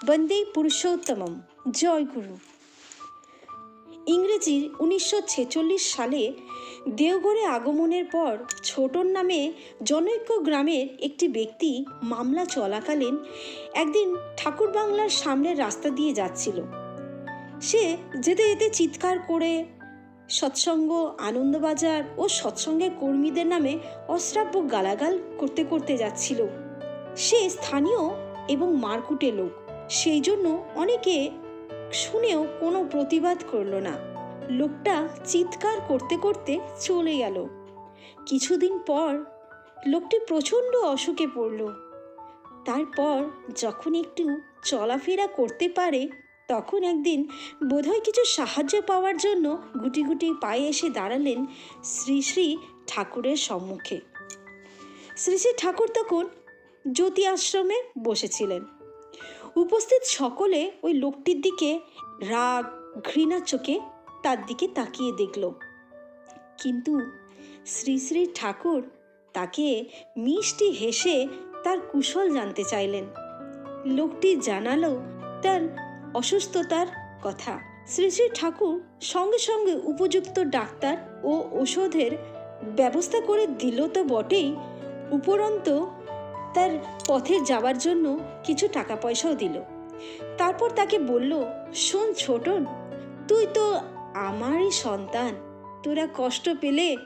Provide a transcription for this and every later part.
বন্দে পুরুষোত্তমম জয় গুরু ইংরেজির উনিশশো ছেচল্লিশ সালে দেওঘরে আগমনের পর ছোটন নামে জনৈক্য গ্রামের একটি ব্যক্তি মামলা চলাকালীন একদিন ঠাকুর বাংলার সামনের রাস্তা দিয়ে যাচ্ছিল সে যেতে যেতে চিৎকার করে সৎসঙ্গ আনন্দবাজার ও সৎসঙ্গের কর্মীদের নামে অশ্রাব্য গালাগাল করতে করতে যাচ্ছিল সে স্থানীয় এবং মারকুটে লোক সেই জন্য অনেকে শুনেও কোনো প্রতিবাদ করল না। লোকটা চিৎকার করতে করতে চলে গেল। কিছুদিন পর লোকটি প্রচণ্ড অসুখে পড়ল। তারপর যখন একটু চলাফেরা করতে পারে, তখন একদিন বোধহয় কিছু সাহায্য পাওয়ার জন্য গুটি গুটি পায়ে এসে দাঁড়ালেন শ্রী শ্রী ঠাকুরের সম্মুখে। শ্রী শ্রী ঠাকুর তখন জ্যোতি আশ্রমে বসেছিলেন। উপস্থিত সকলে ওই লোকটির দিকে রাগ, ঘৃণার চোখে তার দিকে তাকিয়ে দেখল। কিন্তু শ্রী শ্রী ঠাকুর তাকে মিষ্টি হেসে তার কুশল জানতে চাইলেন। লোকটি জানালো তার অসুস্থতার কথা। শ্রী শ্রী ঠাকুর সঙ্গে সঙ্গে উপযুক্ত ডাক্তার ও ওষুধের ব্যবস্থা করে দিল তো বটেই, উপরন্ত তার পথে যাওয়ার জন্য কিছু টাকা পয়সাও দিল। তারপর তাকে বলল, শোন ছোটন, তুই তো আমারই সন্তান। তোরা কষ্ট পেলে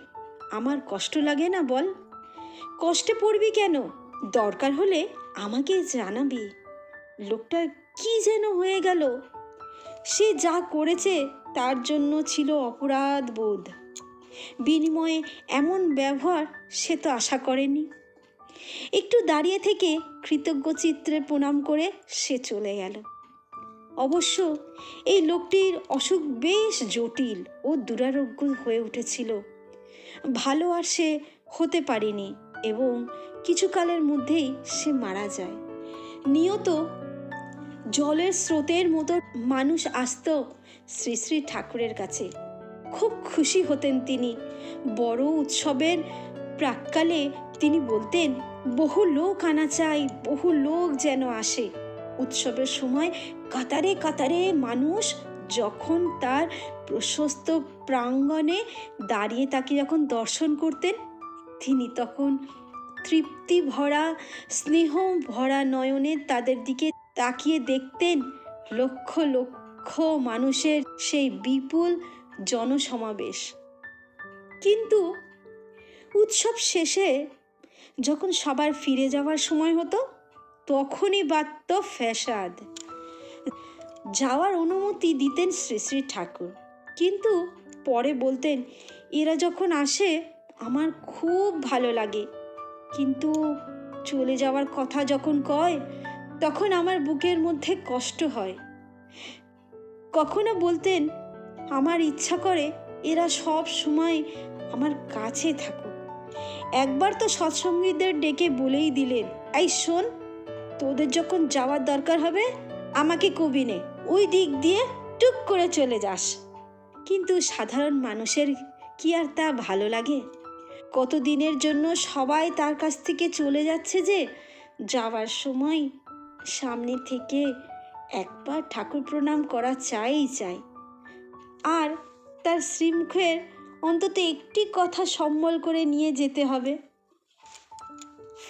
আমার কষ্ট লাগে না বল। কষ্টে পড়বি কেন? দরকার হলে আমাকে জানাবি। লোকটা কি যেন হয়ে গেল। সে যা করেছে তার জন্য ছিল অপরাধ বোধ বিনিময়ে এমন ব্যবহার সে তো আশা করেনি। একটু দাঁড়িয়ে থেকে কৃতজ্ঞ চিত্রে প্রণাম করে সে চলে গেল। অবশ্য এই লোকটির অসুখ বেশ জটিল ও দুরারোগ্য হয়ে উঠেছিল। ভালো আর সে হতে পারেনি এবং কিছুকালের মধ্যেই সে মারা যায়। নিয়ত জলের স্রোতের মতো মানুষ আসত শ্রী শ্রী ঠাকুরের কাছে। খুব খুশি হতেন তিনি। বড় উৎসবের প্রাককালে তিনি বলতেন, বহু লোক আনা চাই, বহু লোক যেন আসে। উৎসবের সময় কাতারে কাতারে মানুষ যখন তার প্রশস্ত প্রাঙ্গণে দাঁড়িয়ে তাকে যখন দর্শন করতেন, তিনি তখন তৃপ্তি ভরা, স্নেহ ভরা নয়নে তাদের দিকে তাকিয়ে দেখতেন লক্ষ লক্ষ মানুষের সেই বিপুল জনসমাবেশ। কিন্তু উৎসব শেষে যখন সবার ফিরে যাওয়ার সময় হতো, তখনই বাড়ত ফ্যাসাদ। যাওয়ার অনুমতি দিতেন শ্রী শ্রী ঠাকুর। কিন্তু পরে বলতেন, এরা যখন আসে, আমার খুব ভালো লাগে। কিন্তু চলে যাওয়ার কথা যখন কয়, তখন আমার বুকের মধ্যে কষ্ট হয়। কখনো বলতেন, আমার ইচ্ছা করে এরা সব সময় আমার কাছে থাকুক। একবার তো সৎসঙ্গীদের ডেকে বলেই দিলেন, এই শোন, তোদের যখন যাওয়ার দরকার হবে, আমাকে কবি নে ওই দিক দিয়ে টুক করে চলে যাস। কিন্তু সাধারণ মানুষের কি আর তা ভালো লাগে? কত দিনের জন্য সবাই তার কাছ থেকে চলে যাচ্ছে যে, যাওয়ার সময় সামনে থেকে একবার ঠাকুর প্রণাম করা চাই চাই। আর তার শ্রীমুখের অন্তত একটি কথা সম্বল করে নিয়ে যেতে হবে।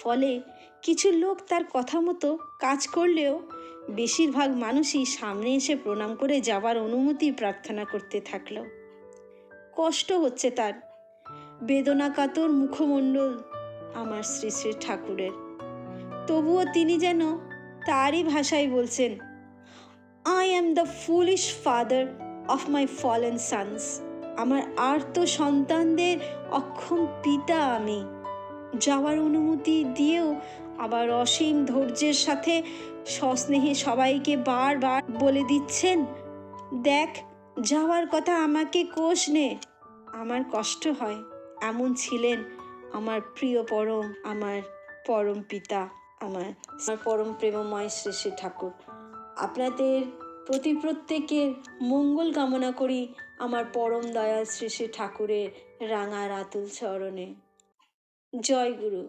ফলে কিছু লোক তার কথা মতো কাজ করলেও বেশিরভাগ মানুষই সামনে এসে প্রণাম করে যাবার অনুমতি প্রার্থনা করতে থাকল। কষ্ট হচ্ছে তার। বেদনা কাতর মুখমণ্ডল আমার শ্রী শ্রী ঠাকুরের। তবুও তিনি যেন তারই ভাষায় বলছেন I am the foolish father of my fallen sons আমার আর্ত সন্তানদের অক্ষম পিতা আমি। যাওয়ার অনুমতি দিয়েও আবার অসীম ধৈর্যের সাথে সস্নেহে সবাইকে বারবার বলে দিচ্ছেন, দেখ, যাওয়ার কথা আমাকে কোষ নে। আমার কষ্ট হয়, এমন ছিলেন আমার প্রিয় পরম, আমার পরম পিতা, আমার আমার পরম প্রেমময় শ্রী শ্রী ঠাকুর। আপনাদের প্রতি প্রত্যেকের মঙ্গল কামনা করি আমার পরম দয়াল শ্রী শ্রী ঠাকুরের রাঙা রাতুল চরণে। জয় গুরু।